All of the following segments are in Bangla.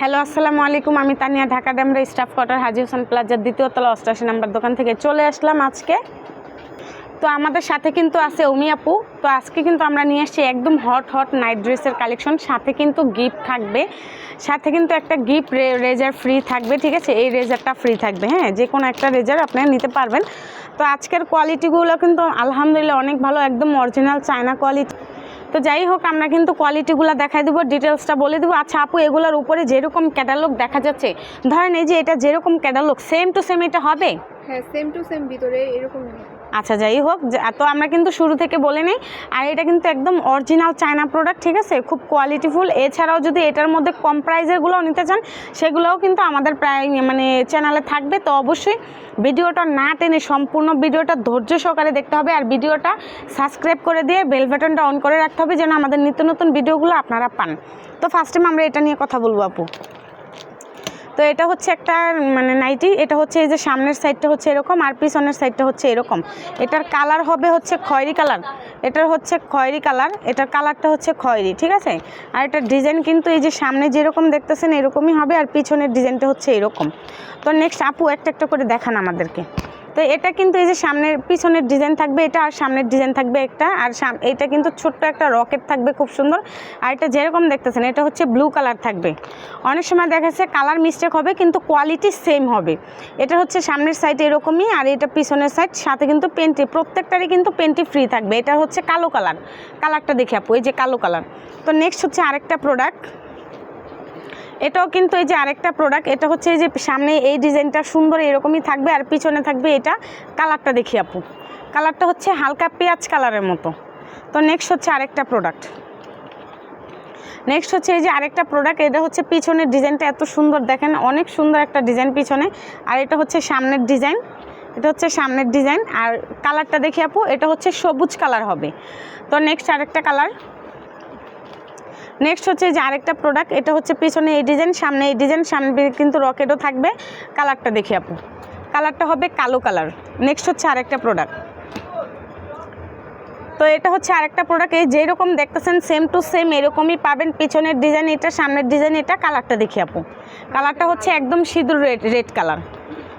হ্যালো আসসালামু আলাইকুম। আমি তানিয়া, ঢাকা ড্যামরা স্টাফ কোয়ার্টার, হাজি হোসেন প্লাজার দ্বিতীয় তলা অষ্টাশি নাম্বার দোকান থেকে চলে আসলাম আজকে। তো আমাদের সাথে কিন্তু আছে উমি আপু। তো আজকে কিন্তু আমরা নিয়ে এসেছি একদম হট হট নাইট ড্রেসের কালেকশন সাথে কিন্তু গিফট থাকবে। সাথে কিন্তু একটা গিফট রেজার ফ্রি থাকবে, ঠিক আছে? এই রেজারটা ফ্রি থাকবে হ্যাঁ? যে কোনো একটা রেজার আপনারা নিতে পারবেন। তো আজকের কোয়ালিটিগুলো কিন্তু আলহামদুলিল্লাহ অনেক ভালো, একদম অরিজিনাল চায়না কোয়ালিটি তো যাই হোক, আমরা কিন্তু কোয়ালিটিগুলো দেখাই দেবো ডিটেলসটা বলে দেবো আচ্ছা আপু, এগুলোর উপরে যেরকম ক্যাটালগ দেখা যাচ্ছে, ধরেন এই যে এটা যেরকম ক্যাটালগ সেম টু সেম এটা হবে হ্যাঁ সেম টু সেম ভিতরে এরকম। আচ্ছা যাই হোক তো আমরা কিন্তু শুরু থেকে বলে নেই। আর এটা কিন্তু একদম অরিজিনাল চায়না প্রোডাক্ট ঠিক আছে? খুব কোয়ালিটিফুল এছাড়াও যদি এটার মধ্যে কম প্রাইজেরগুলোও নিতে চান, সেগুলোও কিন্তু আমাদের প্রায় মানে চ্যানেলে থাকবে। তো অবশ্যই ভিডিওটা না টেনে সম্পূর্ণ ভিডিওটা ধৈর্য সহকারে দেখতে হবে। আর ভিডিওটা সাবস্ক্রাইব করে দিয়ে বেল বাটনটা অন করে রাখতে হবে, যেন আমাদের নিত্য নতুন ভিডিওগুলো আপনারা পান। তো ফার্স্ট টাইম আমরা এটা নিয়ে কথা বলব, আপু। তো এটা হচ্ছে একটা মানে নাইটি, এটা হচ্ছে এই যে সামনের সাইডটা হচ্ছে এরকম আর পিছনের সাইডটা হচ্ছে এরকম। এটার কালার হবে হচ্ছে খয়েরি কালার। এটার হচ্ছে খয়েরি কালার, এটার কালারটা হচ্ছে খয়েরি, ঠিক আছে? আর এটার ডিজাইন কিন্তু এই যে সামনে যেরকম দেখতেছেন এরকমই হবে আর পিছনের ডিজাইনটা হচ্ছে এরকম। তো নেক্সট আপু একটা একটা করে দেখান আমাদেরকে। তো এটা কিন্তু এই যে সামনের পিছনের ডিজাইন থাকবে, এটা আর সামনের ডিজাইন থাকবে একটা, আর এটা কিন্তু ছোট্ট একটা রকেট থাকবে খুব সুন্দর। আর এটা যেরকম দেখতেছেন, এটা হচ্ছে ব্লু কালার থাকবে। অনেক সময় দেখা যাচ্ছে কালার মিস্টেক হবে, কিন্তু কোয়ালিটি সেম হবে। এটা হচ্ছে সামনের সাইড এরকমই, আর এটা পিছনের সাইড সাথে কিন্তু পেন্টি প্রত্যেকটারই কিন্তু পেন্টি ফ্রি থাকবে। এটা হচ্ছে কালো কালার কালারটা দেখে আপু, এই যে কালো কালার তো নেক্সট হচ্ছে আরেকটা প্রোডাক্ট এটাও কিন্তু এই যে আরেকটা প্রোডাক্ট এটা হচ্ছে এই যে সামনে এই ডিজাইনটা সুন্দর এরকমই থাকবে আর পিছনে থাকবে এটা কালারটা দেখি আপু। কালারটা হচ্ছে হালকা পেঁয়াজ কালারের মতো। তো নেক্সট হচ্ছে আরেকটা প্রোডাক্ট নেক্সট হচ্ছে এই যে আরেকটা প্রোডাক্ট এটা হচ্ছে পিছনের ডিজাইনটা এত সুন্দর দেখেন, অনেক সুন্দর একটা ডিজাইন পিছনে। আর এটা হচ্ছে সামনের ডিজাইন, এটা হচ্ছে সামনের ডিজাইন। আর কালারটা দেখি আপু, এটা হচ্ছে সবুজ কালার হবে। তো নেক্সট আরেকটা কালার নেক্সট হচ্ছে যে আরেকটা প্রোডাক্ট এটা হচ্ছে পিছনে এই ডিজাইন সামনে এই ডিজাইন সামনে কিন্তু রকেটও থাকবে। কালারটা দেখি আপু। কালারটা হবে কালো কালার নেক্সট হচ্ছে আরেকটা প্রোডাক্ট তো এটা হচ্ছে আরেকটা প্রোডাক্ট এই যেরকম দেখতেছেন সেম টু সেম এরকমই পাবেন। পিছনের ডিজাইন এটা, সামনের ডিজাইন এটা কালারটা দেখি আপু। কালারটা হচ্ছে একদম সিঁদুর রেড রেড কালার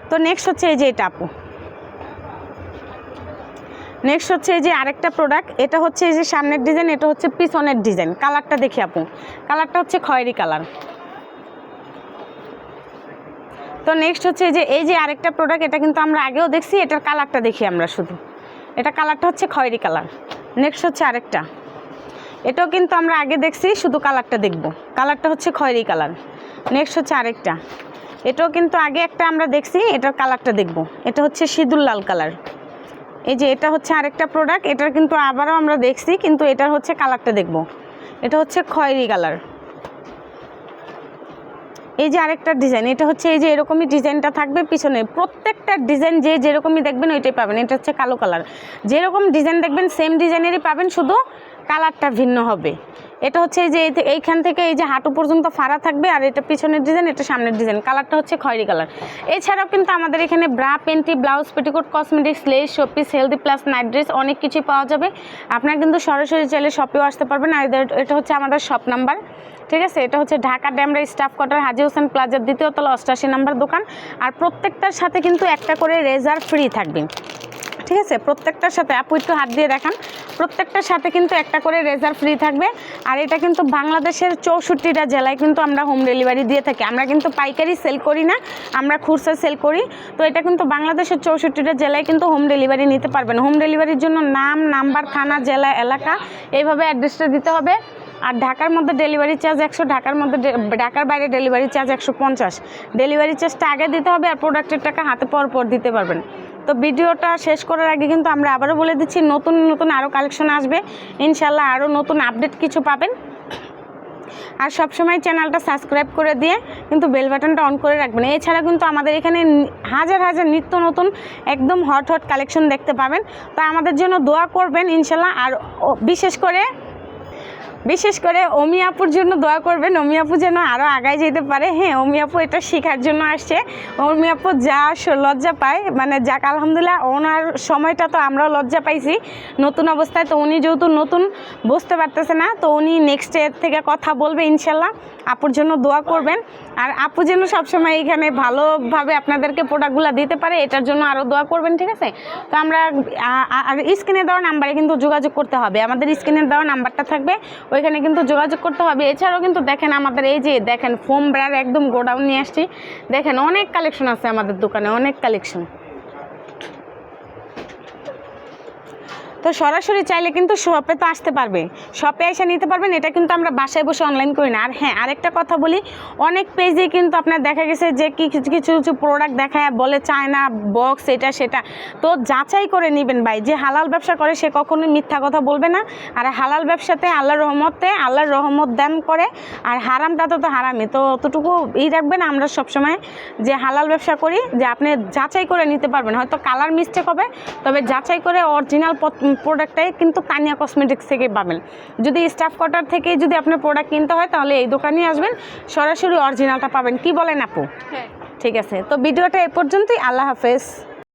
তো নেক্সট হচ্ছে এই যে এটা আপু। নেক্সট হচ্ছে এই যে আরেকটা প্রোডাক্ট এটা হচ্ছে এই যে সামনের ডিজাইন এটা হচ্ছে পিছনের ডিজাইন কালারটা দেখি আপু। কালারটা হচ্ছে খয়েরি কালার তো নেক্সট হচ্ছে এই যে এই যে আরেকটা প্রোডাক্ট এটা কিন্তু আমরা আগেও দেখছি, এটার কালারটা দেখি আমরা শুধু। এটা কালারটা হচ্ছে খয়েরি কালার নেক্সট হচ্ছে আরেকটা। এটাও কিন্তু আমরা আগে দেখছি, শুধু কালারটা দেখব। কালারটা হচ্ছে খয়েরি কালার নেক্সট হচ্ছে আরেকটা। এটাও কিন্তু আগে একটা আমরা দেখছি, এটার কালারটা দেখব। এটা হচ্ছে সিঁদুর লাল কালার এই যে এটা হচ্ছে আরেকটা প্রোডাক্ট এটার কিন্তু আবারও আমরা দেখছি, কিন্তু এটার হচ্ছে কালারটা দেখব। এটা হচ্ছে খয়েরি কালার এই যে আরেকটা ডিজাইন এটা হচ্ছে এই যে এরকমই ডিজাইনটা থাকবে পিছনে। প্রত্যেকটা ডিজাইন যে যেরকমই দেখবেন, ওইটাই পাবেন। এটা হচ্ছে কালো কালার যেরকম ডিজাইন দেখবেন সেম ডিজাইনেরই পাবেন, শুধু কালারটা ভিন্ন হবে। এটা হচ্ছে এই যে এই এইখান থেকে এই যে হাঁটু পর্যন্ত ফাড়া থাকবে আর এটা পিছনের ডিজাইন, এটা সামনের ডিজাইন। কালারটা হচ্ছে খয়েরি কালার। এছাড়াও কিন্তু আমাদের এখানে bra panty blouse, petticoat, cosmetics, lace, showpiece, healthy plus night dress অনেক কিছুই পাওয়া যাবে। আপনারা কিন্তু সরাসরি চাইলে শপেও আসতে পারবেন। আর এটা হচ্ছে আমাদের শপ নাম্বার ঠিক আছে? এটা হচ্ছে ঢাকা ড্যামরা স্টাফ কোয়ার্টার, হাজি হোসেন প্লাজার দ্বিতীয় তলা, অষ্টাশি নাম্বার দোকান। আর প্রত্যেকটার সাথে কিন্তু একটা করে রেজার ফ্রি থাকবে। ঠিক আছে? প্রত্যেকটার সাথে, আপু একটু হাত দিয়ে দেখান। প্রত্যেকটার সাথে কিন্তু একটা করে রেজার ফ্রি থাকবে। আর এটা কিন্তু বাংলাদেশের চৌষট্টিটা জেলায় কিন্তু আমরা হোম ডেলিভারি দিয়ে থাকি। আমরা কিন্তু পাইকারি সেল করি না, আমরা খুচরা সেল করি। তো এটা কিন্তু বাংলাদেশের চৌষট্টিটা জেলায় কিন্তু হোম ডেলিভারি নিতে পারবেন। হোম ডেলিভারির জন্য নাম নাম্বার থানা, জেলা, এলাকা, এইভাবে অ্যাড্রেসটা দিতে হবে। আর ঢাকার মধ্যে ডেলিভারি চার্জ একশো, ঢাকার মধ্যে ঢাকার বাইরে ডেলিভারি চার্জ একশো পঞ্চাশ। ডেলিভারি চার্জটা আগে দিতে হবে আর প্রোডাক্টের টাকা হাতে পর পর দিতে পারবেন। তো ভিডিওটা শেষ করার আগে কিন্তু আমরা আবারও বলে দিচ্ছি, নতুন নতুন আরও কালেকশন আসবে। ইনশাল্লাহ আরও নতুন আপডেট কিছু পাবেন। আর সবসময় চ্যানেলটা সাবস্ক্রাইব করে দিয়ে কিন্তু বেল বাটনটা অন করে রাখবেন। এছাড়া কিন্তু আমাদের এখানে হাজার হাজার নিত্য নতুন একদম হট হট কালেকশন দেখতে পাবেন। তা আমাদের জন্য দোয়া করবেন ইনশাল্লাহ আর বিশেষ করে বিশেষ করে অমি আপুর জন্য দোয়া করবেন। অমি আপু যেন আরও আগায় যেতে পারে। হ্যাঁ অমি আপু এটা শেখার জন্য আসছে। অমি আপু যা লজ্জা পায় মানে যাক, আলহামদুলিল্লাহ ওনার সময়টা তো আমরাও লজ্জা পাইছি। নতুন অবস্থায় তো উনি যেহেতু নতুন, বুঝতে পারতেছে না, তো উনি নেক্সট এর থেকে কথা বলবে ইনশাল্লাহ। আপুর জন্য দোয়া করবেন। আর আপু যেন সবসময় এখানে ভালোভাবে আপনাদেরকে প্রোডাক্টগুলো দিতে পারে, এটার জন্য আরও দোয়া করবেন, ঠিক আছে? তো আমরা আর স্ক্রিনে দেওয়া নাম্বারে কিন্তু যোগাযোগ করতে হবে। আমাদের স্ক্রিনে দেওয়া নাম্বারটা থাকবে। ওইখানে কিন্তু যোগাযোগ করতে হবে। এছাড়াও কিন্তু দেখেন আমাদের এই যে দেখেন ফোম ব্রার একদম গোডাউন নিয়ে আসছি। দেখেন অনেক কালেকশন আছে আমাদের দোকানে, অনেক কালেকশন তো সরাসরি চাইলে কিন্তু শপে তো আসতে পারবে। শপে এসে নিতে পারবেন, এটা কিন্তু আমরা বাসায় বসে অনলাইন করি না। আর হ্যাঁ আরেকটা কথা বলি, অনেক পেজে কিন্তু আপনার দেখা গেছে যে কিছু কিছু কিছু প্রোডাক্ট দেখায়, বলে চায় না বক্স এটা, সেটা। তো যাচাই করে নেবেন ভাই, যে হালাল ব্যবসা করে, সে কখনোই মিথ্যা কথা বলবে না। আর হালাল ব্যবসাতে আল্লাহর রহমতে, আল্লাহর রহমত দান করে, আর হারামটা তো তো হারামে তো অতটুকু ই রাখবেন, আমরা সবসময় যে হালাল ব্যবসা করি, যে আপনি যাচাই করে নিতে পারবেন। হয়তো কালার মিস্টেক হবে, তবে যাচাই করে অরিজিনাল প্রোডাক্টটাই কিন্তু কানিয়া কসমেটিক্স থেকে পাবেন। যদি স্টাফ কোয়ার্টার থেকে যদি আপনার প্রোডাক্ট কিনতে হয় তাহলে এই দোকানে আসবেন। সরাসরি অরিজিনালটা পাবেন। কি বলেন আপু? হ্যাঁ। ঠিক আছে। তো ভিডিওটা এ পর্যন্তই। আল্লাহ হাফেজ।